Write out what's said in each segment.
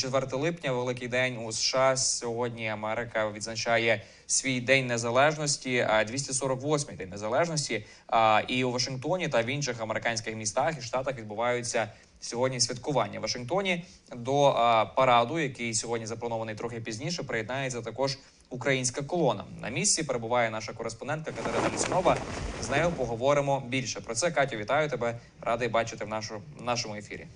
4 липня, великий день у США. Сьогодні Америка відзначає свій день незалежності, а 248-й день незалежності. І у Вашингтоні та в інших американських містах і штатах відбуваються сьогодні святкування. В Вашингтоні до параду, який сьогодні запланований трохи пізніше, приєднається також українська колона. На місці перебуває наша кореспондентка Катерина Лісунова. З нею поговоримо більше про це. Катю, вітаю тебе. Радий бачити в нашому ефірі.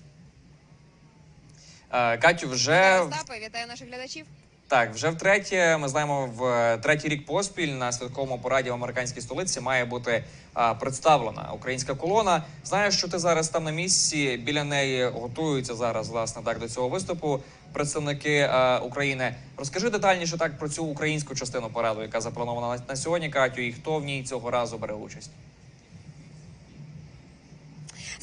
Е, Катю, вже Остапе, вітаю наших глядачів. так, вже втретє. Ми знаємо, в е, третій рік поспіль на святковому параді в американській столиці має бути а, представлена українська колона. Знаєш, що ти зараз там на місці біля неї готуються зараз, власне, так до цього виступу. Представники е, України. Розкажи детальніше так про цю українську частину параду, яка запланована на, на сьогодні, Катю, і хто в ній цього разу бере участь.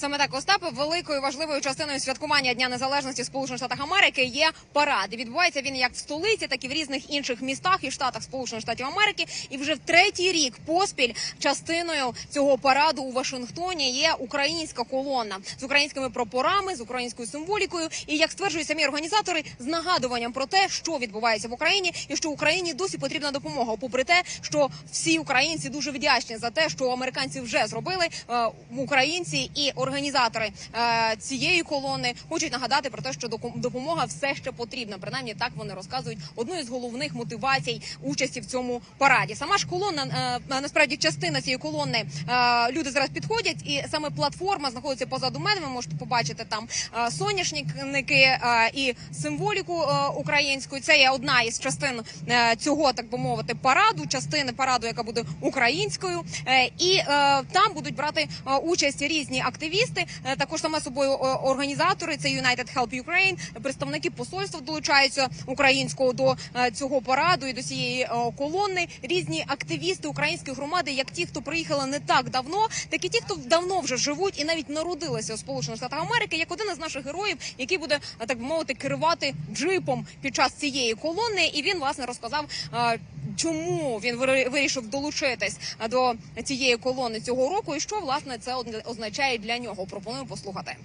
Саме так, Остапе, великою важливою частиною святкування Дня Незалежності Сполучених Штатів Америки є парад. Відбувається він як в столиці, так і в різних інших містах і штатах Сполучених Штатів Америки. І вже в третій рік поспіль частиною цього параду у Вашингтоні є українська колона з українськими прапорами, з українською символікою. І як стверджують самі організатори, з нагадуванням про те, що відбувається в Україні, і що Україні досі потрібна допомога. Попри те, що всі українці дуже вдячні за те, що американці вже зробили е, українці і організатори е, цієї колони хочуть нагадати про те, що допомога все ще потрібна. Принаймні так вони розказують одну із головних мотивацій участі в цьому параді. Сама ж колона е, насправді частина цієї колони. е, Люди зараз підходять, і саме платформа знаходиться позаду мене. Ви можете побачити там соняшники і символіку українську. Це є одна із частин цього, так би мовити, параду, частини параду, яка буде українською, і там будуть брати участь різні активісти. Е, Також саме собою е, організатори. Це United Help Ukraine, представники посольства долучаються українського до е, цього параду і до цієї колони. Різні активісти української громади, як ті, хто приїхали не так давно, так і ті, хто давно вже живуть і навіть народилися у Сполучених Штатах Америки, як один із наших героїв, який буде так би мовити керувати джипом під час цієї колони. І він власне розказав. Чому він вирішив долучитись до цієї колони цього року, і що власне це озна- означає для нього? Пропоную послухати.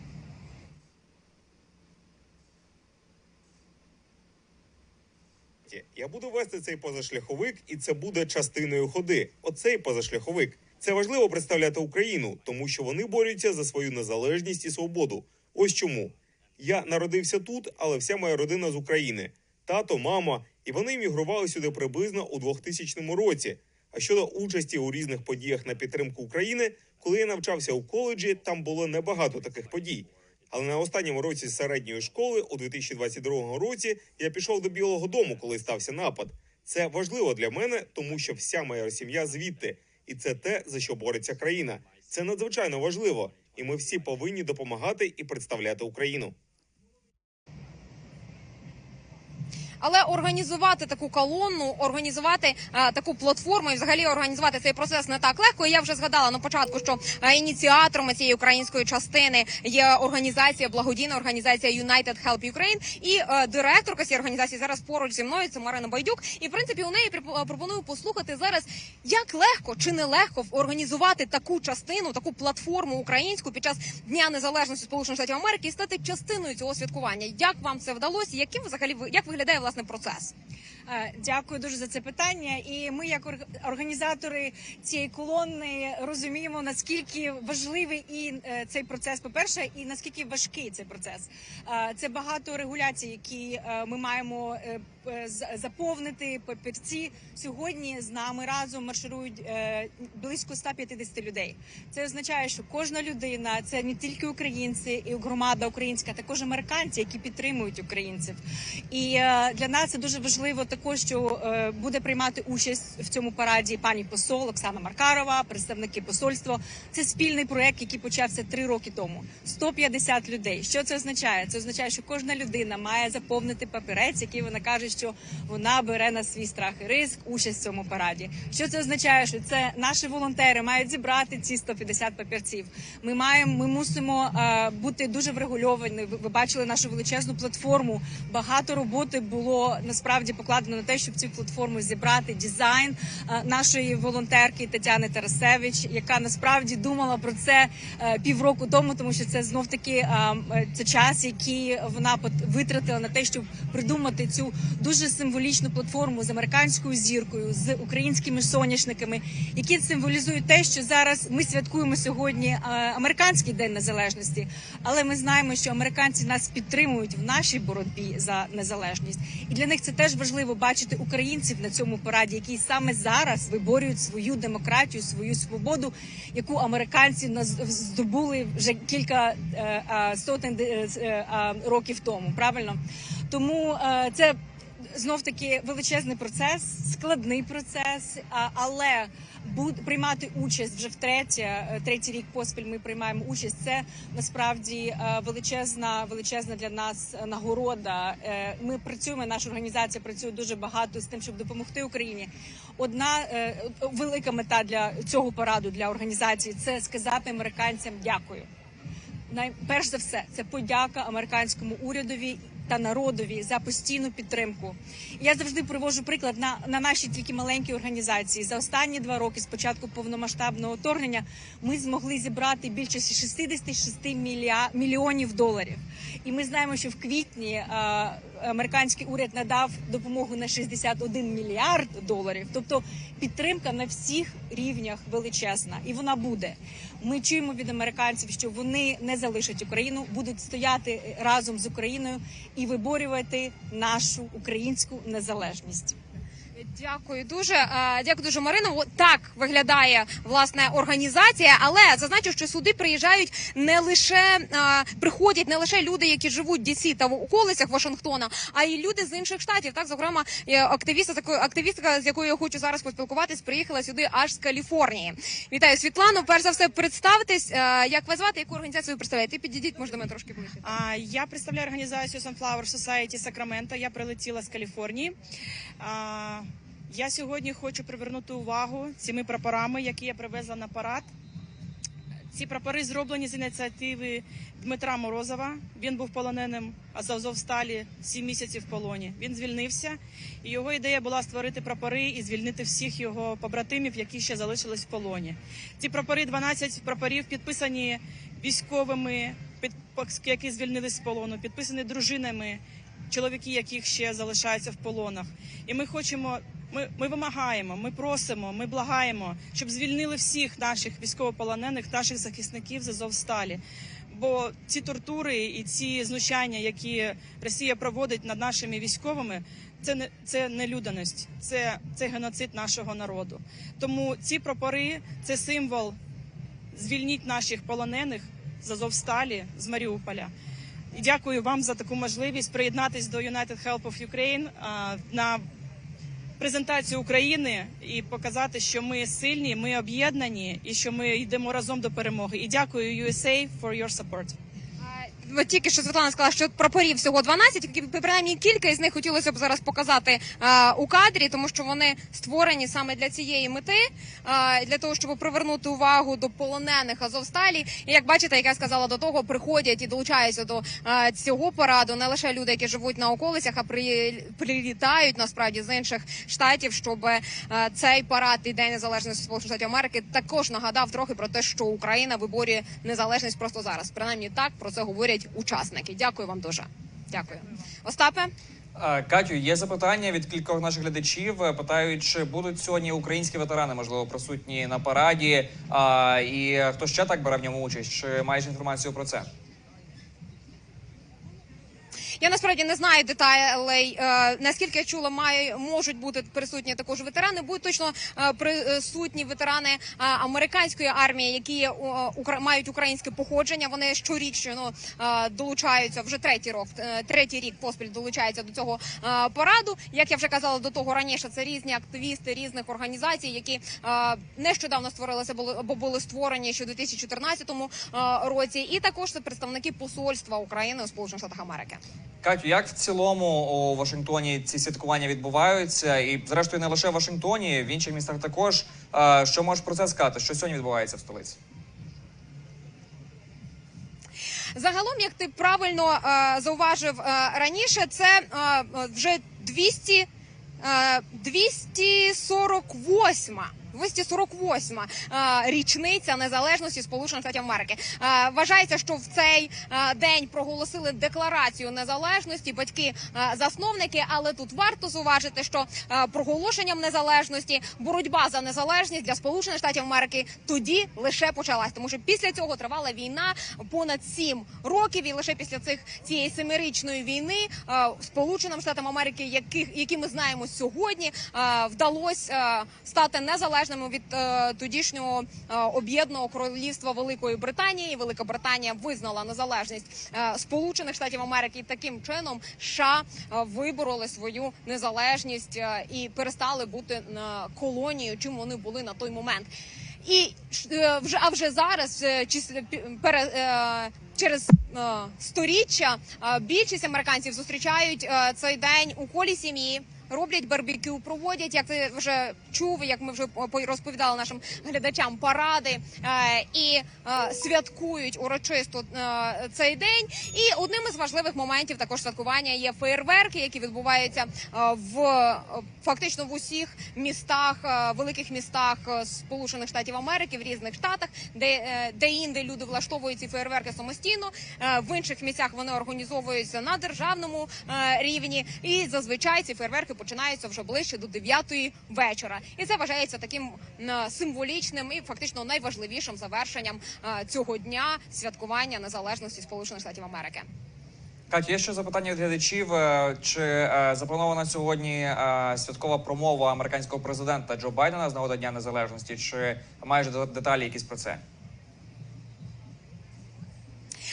Я буду вести цей позашляховик, і це буде частиною ходи. Оцей позашляховик. Це важливо представляти Україну, тому що вони борються за свою незалежність і свободу. Ось чому я народився тут, але вся моя родина з України. Тато, мама, і вони іммігрували сюди приблизно у 2000 році. А щодо участі у різних подіях на підтримку України, коли я навчався у коледжі, там було небагато таких подій. Але на останньому році середньої школи у 2022 році я пішов до Білого Дому, коли стався напад. Це важливо для мене, тому що вся моя сім'я звідти, і це те, за що бореться країна. Це надзвичайно важливо, і ми всі повинні допомагати і представляти Україну. Але організувати таку колонну, організувати е, таку платформу і взагалі організувати цей процес не так легко. Я вже згадала на початку, що е, ініціаторами цієї української частини є організація, благодійна організація United Help Ukraine. І е, директорка цієї організації зараз поруч зі мною. Це Марина Байдюк. І в принципі у неї пропоную послухати зараз, як легко чи не легко організувати таку частину, таку платформу українську під час Дня Незалежності Сполучених Штатів Америки і стати частиною цього святкування. Як вам це вдалося? Яким взагалі як виглядає власне процес? Е, Дякую дуже за це питання. І ми, як організатори цієї колони, розуміємо наскільки важливий і е, цей процес, по перше, і наскільки важкий цей процес. Е, Це багато регуляцій, які ми маємо заповнити папірці. Сьогодні з нами разом марширують близько 150 людей. Це означає, що кожна людина це не тільки українці і громада українська, а також американці, які підтримують українців. І для нас це дуже важливо також, що е, буде приймати участь в цьому параді пані посол Оксана Маркарова, представники посольства. Це спільний проект, який почався три роки тому. 150 людей. Що це означає? Це означає, що кожна людина має заповнити папірець, який вона каже, що вона бере на свій страх і ризик участь в цьому параді. Що це означає? Що це наші волонтери мають зібрати ці 150 папірців. Ми маємо, ми мусимо е, бути дуже врегульовані. Ви, ви бачили нашу величезну платформу. Багато роботи було насправді покладено масштабно на те, щоб цю платформу зібрати. Дизайн е, нашої волонтерки Тетяни Тарасевич, яка насправді думала про це е, півроку тому, тому що це знов таки е, це час, який вона витратила на те, щоб придумати цю дуже символічну платформу з американською зіркою, з українськими соняшниками, які символізують те, що зараз ми святкуємо сьогодні американський день незалежності, але ми знаємо, що американці нас підтримують в нашій боротьбі за незалежність, і для них це теж важливо бачити українців на цьому параді, які саме зараз виборюють свою демократію, свою свободу, яку американці здобули вже кілька е, е, сотень е, років тому. Правильно тому це знов таки величезний процес, складний процес, але приймати участь вже втретє, е, третій рік поспіль. Ми приймаємо участь. Це насправді е, величезна, величезна для нас нагорода. Е, Ми працюємо. Наша організація працює дуже багато з тим, щоб допомогти Україні. Одна велика мета для цього параду для організації це сказати американцям дякую. Най- перш за все, це подяка американському урядові та народові за постійну підтримку. Я завжди привожу приклад на, на нашій тільки маленькій організації. За останні два роки, з початку повномасштабного вторгнення, ми змогли зібрати більше 66 мілья... мільйонів доларів. І ми знаємо, що в квітні е, американський уряд надав допомогу на 61 мільярд доларів. Тобто підтримка на всіх рівнях величезна, і вона буде. Ми чуємо від американців, що вони не залишать Україну, будуть стояти разом з Україною і виборювати нашу українську незалежність. Дякую дуже. Е, Дякую дуже, Марино. Так виглядає власне організація, але зазначу, що сюди приїжджають не лише е, приходять не лише люди, які живуть в Дісі та в околицях Вашингтона, а й люди з інших штатів. Так, зокрема, е, активістка з якою я хочу зараз поспілкуватись, приїхала сюди аж з Каліфорнії. Вітаю Світлану. Перш за все, представтесь, е, як вас звати, яку організацію ви представляєте? Підійдіть, може, до мене трошки. А, Я представляю організацію Sunflower Society Сакраменто. Я прилетіла з Каліфорнії. Я сьогодні хочу привернути увагу цими прапорами, які я привезла на парад. Ці прапори зроблені з ініціативи Дмитра Морозова. Він був полоненим з Азовсталі 7 місяців в полоні. Він звільнився, і його ідея була створити прапори і звільнити всіх його побратимів, які ще залишились в полоні. Ці прапори, 12 прапорів, підписані військовими, які звільнились з полону, підписані дружинами, чоловіки, яких ще залишаються в полонах. І ми хочемо. Ми, ми вимагаємо, ми просимо, ми благаємо, щоб звільнили всіх наших військовополонених, наших захисників з Азовсталі. Бо ці тортури і ці знущання, які Росія проводить над нашими військовими, це не це не людяність, це, це геноцид нашого народу. Тому ці прапори це символ звільніть наших полонених з Азовсталі, з Маріуполя. І дякую вам за таку можливість приєднатись до United Help of Ukraine на презентацію України і показати, що ми сильні, ми об'єднані і що ми йдемо разом до перемоги. І дякую USA for your support. Тільки що Світлана сказала, що прапорів всього 12, принаймні кілька із них хотілося б зараз показати а, у кадрі, тому що вони створені саме для цієї мети, а, для того, щоб привернути увагу до полонених Азовсталі. І як бачите, як я сказала до того, приходять і долучаються до а, цього параду не лише люди, які живуть на околицях, а при, прилітають насправді з інших штатів, щоб а, цей парад і День незалежності Сполучених Штатів Америки також нагадав трохи про те, що Україна виборює незалежність просто зараз. Принаймні так про це говорять учасники. Дякую вам дуже. Дякую, Остапе. Катю, є запитання від кількох наших глядачів. Питають, чи будуть сьогодні українські ветерани, можливо, присутні на параді. І хто ще так бере в ньому участь? Чи маєш інформацію про це? Я насправді не знаю деталей. Е, наскільки я чула, має можуть бути присутні також ветерани. Будуть точно е, присутні ветерани е, американської армії, які мають українське походження. Вони щорічно ну, долучаються вже третій рок, е, третій рік поспіль долучаються до цього параду. Як я вже казала до того раніше, це різні активісти різних організацій, які нещодавно створилися, або були створені ще у 2014 е, році, і також це представники посольства України у Сполучених Штатах Америки. Катю, як в цілому у Вашингтоні ці святкування відбуваються? І зрештою не лише в Вашингтоні, в інших містах також. Що можеш про це сказати? Що сьогодні відбувається в столиці? Загалом, як ти правильно зауважив раніше, це вже 200 Е, 248 248 е, річниця незалежності Сполучених Штатів Америки. Е, Вважається, що в цей е, день проголосили декларацію незалежності батьки е, засновники. Але тут варто зуважити, що е, проголошенням незалежності боротьба за незалежність для Сполучених Штатів Америки тоді лише почалась, тому що після цього тривала війна понад сім років, і лише після цих цієї семирічної війни е, Сполученим Штатам Америки, яких які ми знаємо сьогодні, е, вдалося е, стати незалежними від е, тодішнього об'єднаного королівства Великої Британії. Велика Британія визнала незалежність Сполучених Штатів Америки. І таким чином США вибороли свою незалежність і перестали бути колонією, чим вони були на той момент. І вже а вже зараз через сторіччя більшість американців зустрічають цей день у колі сім'ї. Роблять барбекю, проводять, як ти вже чув, як ми вже по- розповідали нашим глядачам, паради е, і е, святкують урочисто е, цей день. І одним із важливих моментів також святкування є феєрверки, які відбуваються в фактично в усіх містах, великих містах Сполучених Штатів Америки, в різних штатах, де, де інде люди влаштовують ці феєрверки самостійно. В інших місцях вони організовуються на державному рівні, і зазвичай ці феєрверки починаються вже ближче до 9 вечора. І це вважається таким е, символічним і фактично найважливішим завершенням е, цього дня святкування незалежності Сполучених Штатів Америки. Катя, є ще запитання від глядачів. Е, Чи запланована сьогодні святкова промова американського президента Джо Байдена з нагоди Дня Незалежності? Чи маєш де- деталі якісь про це?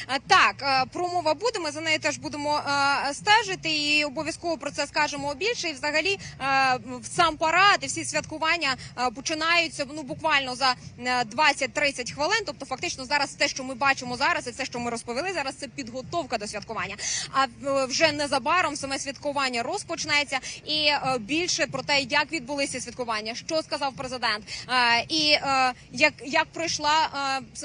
Е, Так, е, промова буде. Ми за нею теж будемо е, стежити і обов'язково про це скажемо більше. І взагалі сам парад і всі святкування починаються ну буквально за е, 20-30 хвилин. Тобто, фактично, зараз те, що ми бачимо зараз, і це, що ми розповіли зараз, це підготовка до святкування. А вже незабаром саме святкування розпочнеться і більше про те, як відбулися святкування, що сказав президент, і як, як пройшла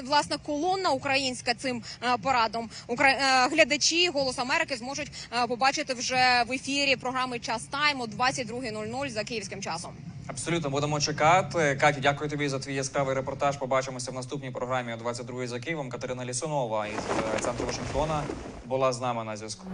власне колона українська цим е, парадом. Е, глядачі Голос Америки зможуть е, побачити вже в ефірі програми Час Тайм о 22.00 за київським часом. Абсолютно будемо чекати. Катя, дякую тобі за твій яскравий репортаж. Побачимося в наступній програмі о 22 за Києвом. Катерина Лісунова із е, центру Вашингтона була з нами на зв'язку.